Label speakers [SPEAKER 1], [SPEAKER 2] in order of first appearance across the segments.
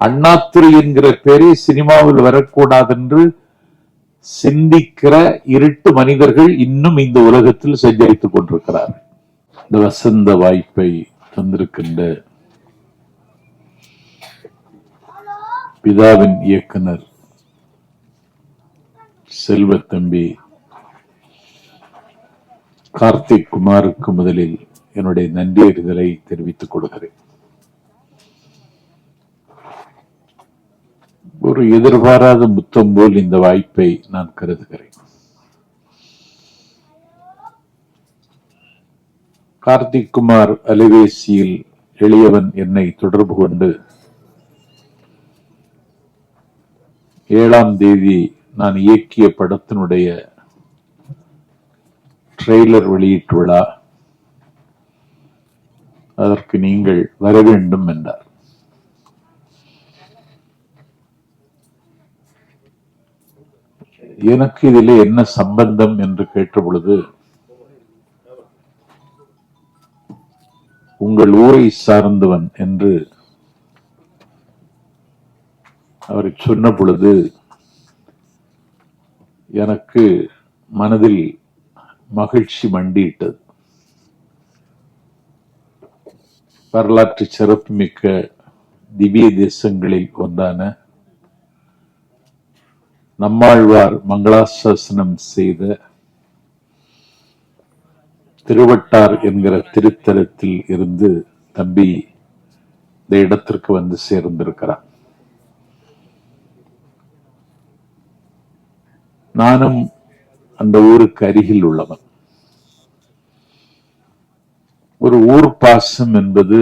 [SPEAKER 1] அண்ணாத்துறை என்கிற பேரே சினிமாவில் வரக்கூடாது என்று சிந்திக்கிற இருட்டு மனிதர்கள் இன்னும் இந்த உலகத்தில் சஞ்சரித்துக் கொண்டிருக்கிறார்கள். இந்த வசந்த வாய்ப்பை தந்திருக்கின்ற பிதாவின் இயக்குனர் செல்வத்தம்பி கார்த்திக் குமாருக்கு முதலில் என்னுடைய நன்றியறிதலை தெரிவித்துக் கொள்கிறேன். ஒரு எதிர்பாராத முத்தம் போல் இந்த வாய்ப்பை நான் கருதுகிறேன். கார்த்திக் குமார் அலைவேசியில் எளியவன் என்னை தொடர்பு கொண்டு ஏழாம் தேதி நான் இயக்கிய படத்தினுடைய ட்ரெய்லர் வெளியீட்டு விழா அதற்கு நீங்கள் வர வேண்டும் என்றார். எனக்கு இதிலே என்ன சம்பந்தம் என்று கேட்ட பொழுது உங்கள் ஊரை சார்ந்தவன் என்று அவரை சொன்ன பொழுது எனக்கு மனதில் மகிழ்ச்சி மண்டியிட்டது. வரலாற்று சிறப்புமிக்க திவ்ய தேசங்களில் ஒன்றான நம்மாழ்வார் மங்களாசாசனம் செய்த திருவட்டார் என்கிற திருத்தலத்தில் இருந்து தம்பி இந்த இடத்திற்கு வந்து சேர்ந்திருக்கிறார். நானும் அந்த ஊருக்கு அருகில் உள்ளவன். ஒரு ஊர் பாசம் என்பது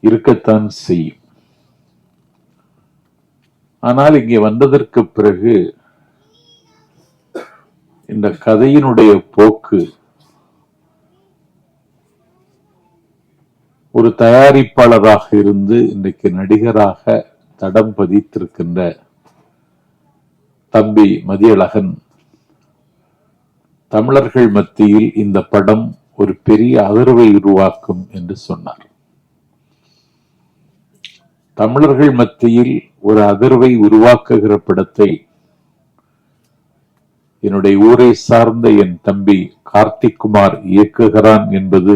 [SPEAKER 1] இருக்கத்தான் செய்யும். ஆனால் இங்கே வந்ததற்கு பிறகு இந்த கதையினுடைய போக்கு ஒரு தயாரிப்பாளராக இருந்து இன்றைக்கு நடிகராக தடம் பதித்திருக்கின்ற தம்பி மதியழகன் தமிழர்கள் மத்தியில் இந்த படம் ஒரு பெரிய அதிர்வை உருவாக்கும் என்று சொன்னார். தமிழர்கள் மத்தியில் ஒரு அதிர்வை உருவாக்குகிற படத்தை என்னுடைய ஊரை சார்ந்த என் தம்பி கார்த்திக் குமார் இயக்குகிறான் என்பது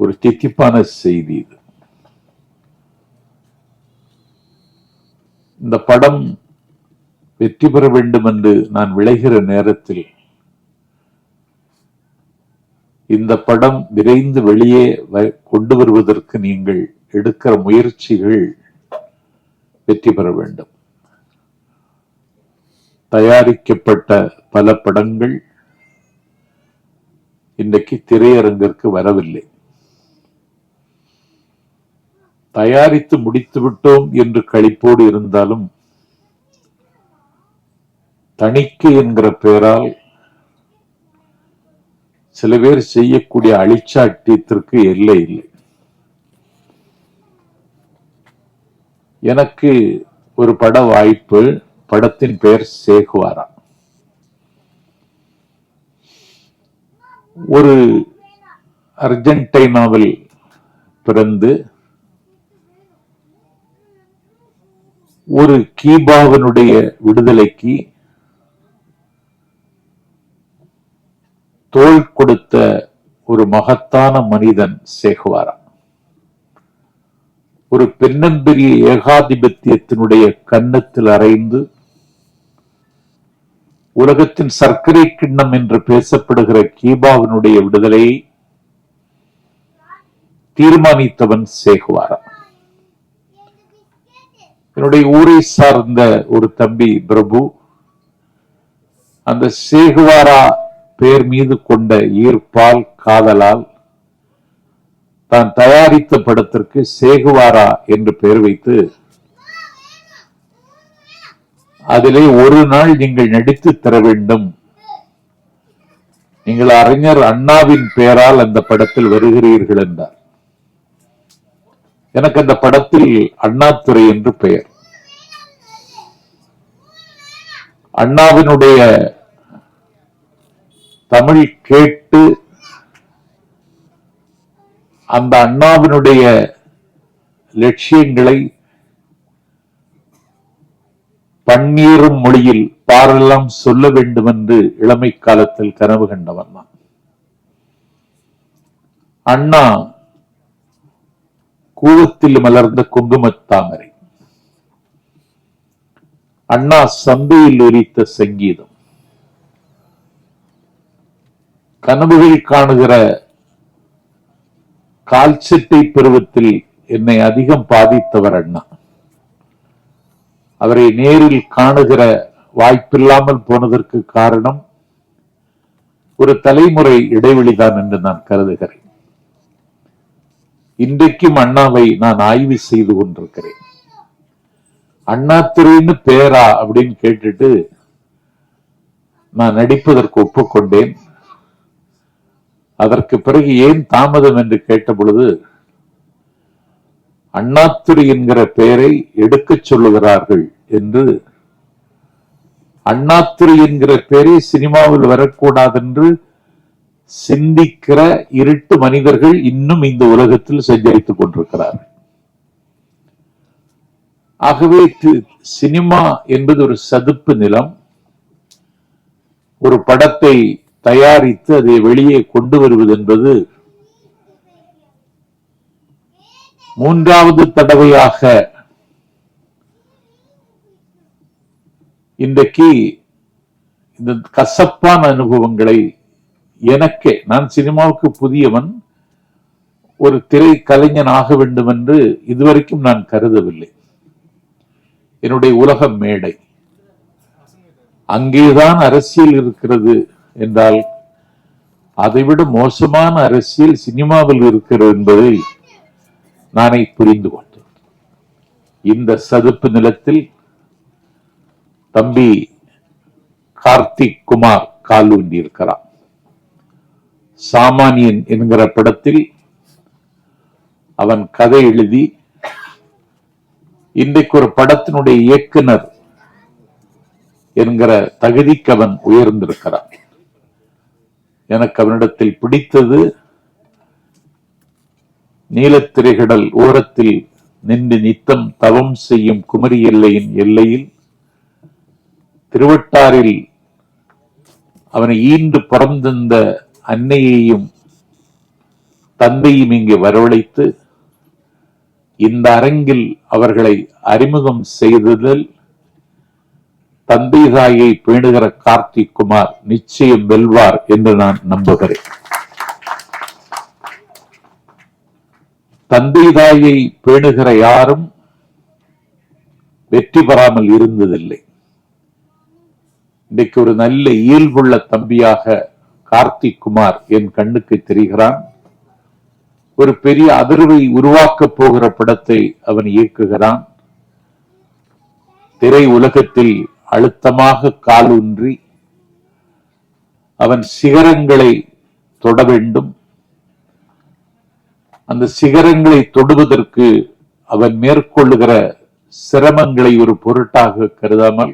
[SPEAKER 1] ஒரு தித்திப்பான செய்தி இது. இந்த படம் வெற்றி பெற வேண்டும் என்று நான் விளைகிற நேரத்தில் இந்த படம் விரைந்து வெளியே கொண்டு வருவதற்கு நீங்கள் எடுக்கிற முயற்சிகள் வெற்றி பெற வேண்டும். தயாரிக்கப்பட்ட பல படங்கள் இன்றைக்கு திரையரங்கிற்கு வரவில்லை. தயாரித்து முடித்து விட்டோம் என்று களிப்போடு இருந்தாலும் தணிக்கை என்கிற பெயரால் சில பேர் செய்யக்கூடிய அழிச்சாட்டியத்திற்கு எல்லை இல்லை. எனக்கு ஒரு பட வாய்ப்பு படத்தின் பெயர் சேகுவாரா. ஒரு அர்ஜென்டைனாவில் பிறந்து ஒரு கீபாவனுடைய விடுதலைக்கு தோல் கொடுத்த ஒரு மகத்தான மனிதன் சேகுவாரா. ஒரு பெண்ணம்பெரிய ஏகாதிபத்தியத்தினுடைய கன்னத்தில் அறைந்து உலகத்தின் சர்க்கரை கிண்ணம் என்று பேசப்படுகிற கீபாவினுடைய விடுதலையை தீர்மானித்தவன் சேகுவாரா. என்னுடைய ஊரை சார்ந்த ஒரு தம்பி பிரபு அந்த சேகுவாரா பேர் மீது கொண்ட ஈர்ப்பால் காதலால் தான் தயாரித்த படத்திற்கு சேகுவாரா என்று பெயர் வைத்து அதிலே ஒரு நாள் நீங்கள் நடித்து தர வேண்டும். நீங்கள் அறிஞர் அண்ணாவின் பெயரால் அந்த படத்தில் வருகிறீர்கள் என்றார். எனக்கு அந்த படத்தில் அண்ணாத்துறை என்று பெயர். அண்ணாவினுடைய தமிழ் கேட்டு அந்த அண்ணாவினுடைய லட்சியங்களை பன்னீரும் மொழியில் பாரெல்லாம் சொல்ல வேண்டும் என்று இளமை காலத்தில் கனவு கண்டவன் தான் அண்ணா கூவத்தில் மலர்ந்த குங்குமத்தாமரை அண்ணா சந்தையில் உரித்த சங்கீதம். கனவுகள் காணுகிற கால்சட்டை பருவத்தில் என்னை அதிகம் பாதித்தவர் அண்ணா. அவரை நேரில் காணுகிற வாய்ப்பில்லாமல் போனதற்கு காரணம் ஒரு தலைமுறை இடைவெளிதான் என்று நான் கருதுகிறேன். இன்றைக்கும் அண்ணாவை நான் ஆய்வு செய்து கொண்டிருக்கிறேன். அண்ணா துறைன்னு பேரா அப்படின்னு கேட்டுட்டு நான் நடிப்பதற்கு ஒப்புக்கொண்டேன். அதற்கு பிறகு ஏன் தாமதம் என்று கேட்ட பொழுது அண்ணாத்துறை என்கிற பெயரை எடுக்கச் சொல்லுகிறார்கள் என்று அண்ணாத்துறை என்கிற பெயரை சினிமாவில் வரக்கூடாது என்று சிந்திக்கிற இருட்டு மனிதர்கள் இன்னும் இந்த உலகத்தில் சஞ்சரித்துக் கொண்டிருக்கிறார்கள். ஆகவே சினிமா என்பது ஒரு சதுப்பு நிலம். ஒரு படத்தை தயாரித்து அதை வெளியே கொண்டு வருவது என்பது மூன்றாவது தடவையாக இன்றைக்கு இந்த கசப்பான அனுபவங்களை எனக்கே நான் சினிமாவுக்கு புதியவன் ஒரு திரை கலைஞன் ஆக வேண்டும் என்று இதுவரைக்கும் நான் கருதவில்லை. என்னுடைய உலக மேடை. அங்கேதான் அரசியல் இருக்கிறது. என்றால் அதைவிட மோசமான அரசியல் சினிமாவில் இருக்கிறது என்பதை நானே புரிந்து கொண்டேன் இந்த சதுப்பு நிலத்தில் தம்பி கார்த்திக் குமார் கால் இருக்கிறான் சாமானியன் என்கிற படத்தில் அவன் கதை எழுதி இன்றைக்கு ஒரு படத்தினுடைய இயக்குனர் என்கிற தகுதிக்கு அவன் உயர்ந்திருக்கிறான். எனக்கு அவனிடத்தில் பிடித்தது நீலத்திரைகடல் ஓரத்தில் நின்று நித்தம் தவம் செய்யும் குமரி எல்லையின் எல்லையில் திருவட்டாரில் அவனை ஈண்டு பறந்திருந்த அன்னையையும் தந்தையும் இங்கே வரவழைத்து இந்த அரங்கில் அவர்களை அறிமுகம் செய்ததில் தந்தை தாயை பேணுகிற கார்த்திக் குமார் நிச்சயம் வெல்வார் என்று நான் நம்புகிறேன். தந்தை தாயை பேணுகிற யாரும் வெற்றி பெறாமல் இருந்ததில்லை. இன்றைக்கு ஒரு நல்ல இயல்புள்ள தம்பியாக கார்த்திக் குமார் என் கண்ணுக்கு தெரிகிறான். ஒரு பெரிய அதிர்வை உருவாக்கப் போகிற படத்தை அவன் இயக்குகிறான். திரை உலகத்தில் அழுத்தமாக காலூன்றி அவன் சிகரங்களை தொட வேண்டும். அந்த சிகரங்களை தொடுவதற்கு அவன் மேற்கொள்ளுகிற சிரமங்களை ஒரு பொருட்டாக கருதாமல்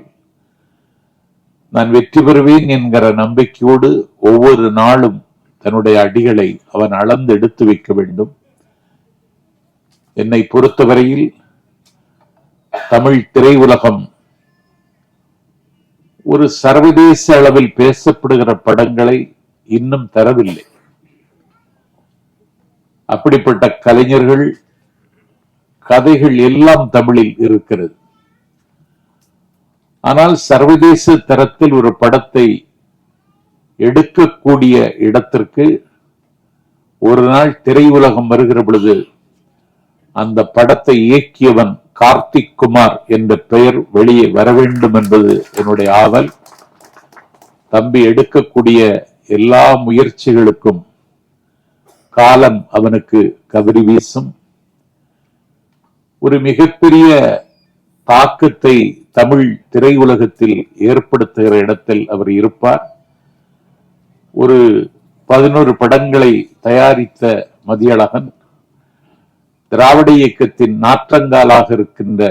[SPEAKER 1] நான் வெற்றி பெறுவேன் என்கிற நம்பிக்கையோடு ஒவ்வொரு நாளும் தன்னுடைய அடிகளை அவன் அளந்து எடுத்து வைக்க வேண்டும். என்னை பொறுத்தவரையில் தமிழ் திரையுலகம் ஒரு சர்வதேச அளவில் பேசப்படுகிற படங்களை இன்னும் தரவில்லை. அப்படிப்பட்ட கலைஞர்கள் கதைகள் எல்லாம் தமிழில் இருக்கிறது. ஆனால் சர்வதேச தரத்தில் ஒரு படத்தை எடுக்கக்கூடிய இடத்திற்கு ஒரு நாள் திரையுலகம் வருகிற பொழுது அந்த படத்தை இயக்கியவன் கார்த்திக் குமார் என்ற பெயர் வெளியே வர வேண்டும் என்பது என்னுடைய ஆவல். தம்பி எடுக்கக்கூடிய எல்லா முயற்சிகளுக்கும் காலம் அவனுக்கு கபரி வீசும். ஒரு மிகப்பெரிய தாக்கத்தை தமிழ் திரையுலகத்தில் ஏற்படுத்துகிற இடத்தில் அவர் இருப்பார். ஒரு பதினோரு படங்களை தயாரித்த மதியழகன் திராவிட இயக்கத்தின் நாற்றங்காலாக இருக்கின்ற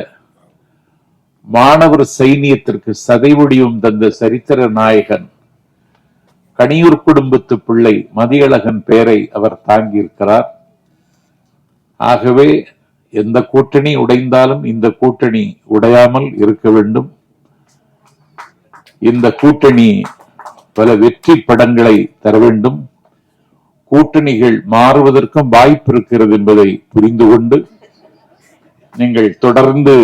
[SPEAKER 1] மாணவர் சைனியத்திற்கு சதைவடியும் தந்த சரித்திர நாயகன் கனியூர் குடும்பத்து பிள்ளை மதியழகன் பெயரை அவர் தாங்கியிருக்கிறார். ஆகவே எந்த கூட்டணி உடைந்தாலும் இந்த கூட்டணி உடையாமல் இருக்க வேண்டும். இந்த கூட்டணி பல வெற்றி படங்களை தர வேண்டும். கூட்டணிகள் மாறுவதற்கும் வாய்ப்பு இருக்கிறது என்பதை புரிந்து கொண்டு நீங்கள் தொடர்ந்து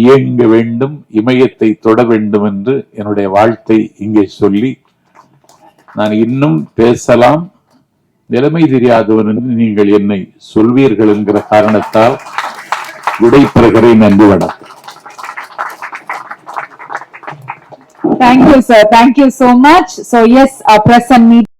[SPEAKER 1] இயங்க வேண்டும் இமயத்தை தொட வேண்டும் என்று என்னுடைய வாழ்த்தை இங்கே சொல்லி நான் இன்னும் பேசலாம் நிலைமை தெரியாதவன் என்று நீங்கள் என்னை சொல்வீர்கள் என்கிற காரணத்தால் விடைபெறுகிறேன் நன்றி வணக்கம்
[SPEAKER 2] Thank you, sir. Thank you so much. So yes, our press and media.